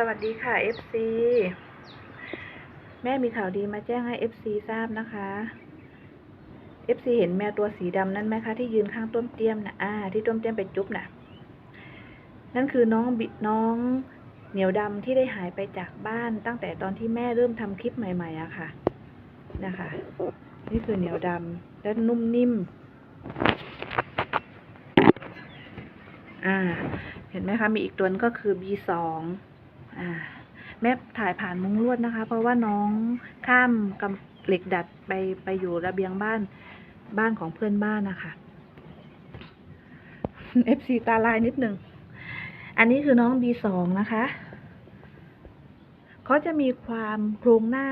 สวัสดีค่ะ FC แม่มีข่าวดีมาแจ้งให้ FC ทราบนะคะ FC เห็นแมวตัวสีดำนั่นไหมคะที่ยืนข้างต้มเตี้ยมนะอ่า ที่ต้มเตี้ยมไปจุ๊บนะ่ะ นั่นคือน้องบิน้องเหนียวดำที่ได้หายไปจากบ้านตั้งแต่ตอนที่แม่เริ่มทำคลิปใหม่ๆอะค่ะ นะคะ นี่คือเหนียวดำและนุ่มนิ่ม อ่า เห็นไหมคะ มีอีกตัวนึงก็คือ B2 อ่าแม่ถ่ายผ่านมุ้งลวดนะคะ เพราะว่าน้องข้ามกำเหล็กดัดไปไปอยู่ระเบียงบ้านบ้านของเพื่อนบ้านนะคะ FC ตาลายนิดหนึ่ง อันนี้คือน้อง B2 นะคะ เขาจะมีความโครงหน้า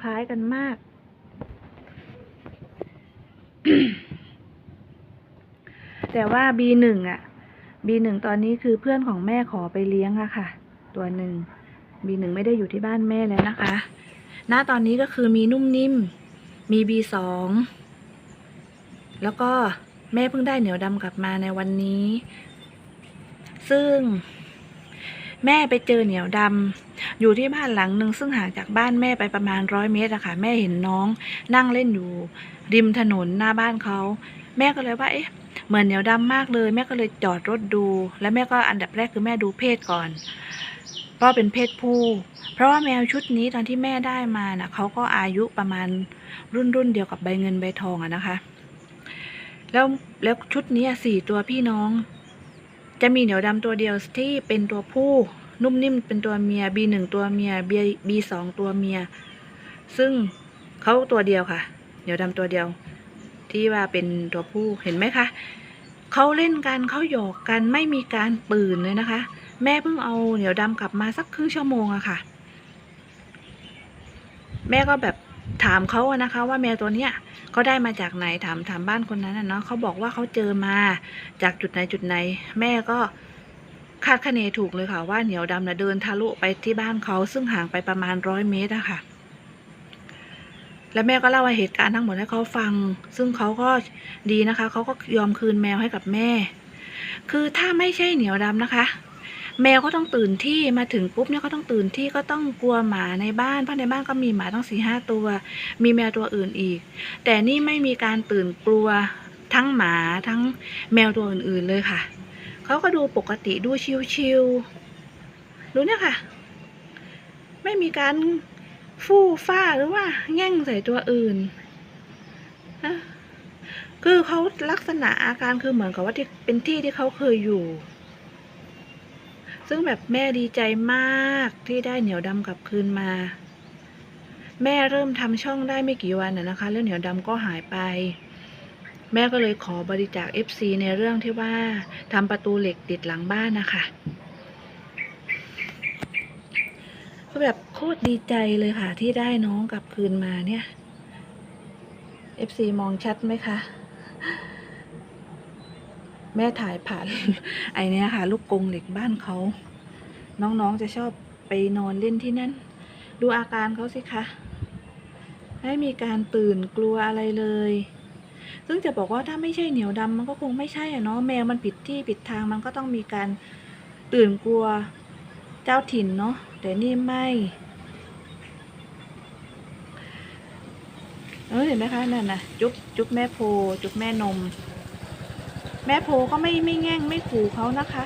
คล้ายกันมาก แต่ว่า B1 อะ B1 ตอนนี้คือเพื่อนของแม่ขอไปเลี้ยงอะค่ะ ตัวหนึ่ง B1 ไม่ได้อยู่ที่บ้านแม่แล้วนะคะ หน้าตอนนี้ก็คือมีนุ่มนิ่ม มี B2 แล้วก็แม่เพิ่งได้เหนียวดำกลับมาในวันนี้ ซึ่งแม่ไปเจอเหนียวดำอยู่ที่บ้านหลังหนึ่งซึ่งห่างจากบ้านแม่ไปประมาณร้อยเมตรอะค่ะ แม่เห็นน้องนั่งเล่นอยู่ ริมถนนหน้าบ้านเขา แม่ก็เลยว่าเอ๊ะเหมือนเหนียวดำมากเลย แม่ก็เลยจอดรถดู แล้วแม่ก็อันดับแรกคือแม่ดูเพศก่อน เพราะเป็นเพศผู้ เพราะว่าแมวชุดนี้ตอนที่แม่ได้มาน่ะเขาก็อายุประมาณรุ่นรุ่นเดียวกับใบเงินใบทองอะนะคะ แล้วแล้วชุดนี้สี่ตัวพี่น้อง จะมีเหนียวดำตัวเดียวที่เป็นตัวผู้นุ่มนิ่มเป็นตัวเมีย B1 ตัวเมีย B B2 ตัวเมีย ซึ่งเขาตัวเดียวค่ะ เหนียวดำตัวเดียว ที่ว่าเป็นตัวผู้เห็นไหมคะเขาเล่นกันเขาหยอกกันไม่มีการปืนเลยนะคะ แม่เพิ่งเอาเหนียวดำกลับมาสักครึ่งชั่วโมงอะค่ะ แม่ก็แบบถามเขาอะนะคะ ว่าแมวตัวเนี้ยเขาได้มาจากไหนถามถามบ้านคนนั้นอะเนาะเขาบอกว่าเขาเจอมาจากจุดไหนจุดไหน แม่ก็คาดคะเนถูกเลยค่ะ ว่าเหนียวดำนะเดินทะลุไปที่บ้านเขาซึ่งห่างไปประมาณร้อยเมตรอะค่ะ แล้วแม่ก็เล่าเหตุการณ์ทั้งหมดให้เขาฟัง ซึ่งเขาก็ดีนะคะเขาก็ยอมคืนแมวให้กับแม่ คือถ้าไม่ใช่เหนียวดำนะคะ แมวก็ต้องตื่นที่มาถึงปุ๊บเนี่ยก็ต้องตื่นที่ก็ต้องกลัวหมาในบ้านเพราะในบ้านก็มีหมาตั้งสี่ห้าตัว มีแมวตัวอื่นอีก แต่นี่ไม่มีการตื่นกลัวทั้งหมาทั้งแมวตัวอื่นๆเลยค่ะเขาก็ดูปกติดูชิวๆดูเนี่ยค่ะ ไม่มีการฟู่ฟ้าหรือว่าแง่งใส่ตัวอื่นนะคือเขาลักษณะอาการคือเหมือนกับว่าที่เป็นที่ที่เขาเคยอยู่ ซึ่งแบบแม่ดีใจมากที่ได้เหนียวดำกลับคืนมา แม่เริ่มทำช่องได้ไม่กี่วันนะนะคะแล้วเหนียวดำก็หายไป แม่ก็เลยขอบริจาค FC ในเรื่องที่ว่าทำประตูเหล็กติดหลังบ้านนะคะก็แบบโคตรดีใจเลยค่ะที่ได้น้องกลับคืนมาเนี่ย FC มองชัดไหมคะ แม่ถ่ายผ่าน ไอเนี้ยค่ะ ลูกกงเหล็กบ้านเขา น้องๆจะชอบไปนอนเล่นที่นั่น ดูอาการเขาสิคะไม่มีการตื่นกลัวอะไรเลย ซึ่งจะบอกว่าถ้าไม่ใช่เหนียวดำมันก็คงไม่ใช่อะเนาะแมวมันผิดที่ผิดทางมันก็ต้องมีการตื่นกลัวเจ้าถิ่นเนาะแต่นี่ไม่เออเห็นไหมคะนั่นนะจุ๊บจุ๊บแม่โพจุ๊บแม่นม แม่โพก็ไม่ไม่แง่งไม่ขู่เขานะคะ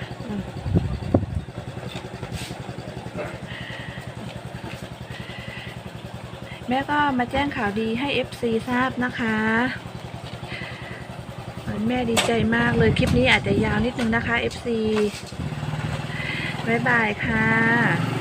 แม่ก็มาแจ้งข่าวดีให้ FC ทราบนะคะแม่ดีใจมากเลยคลิปนี้อาจจะยาวนิดนึงนะคะ FC บ๊ายบายค่ะ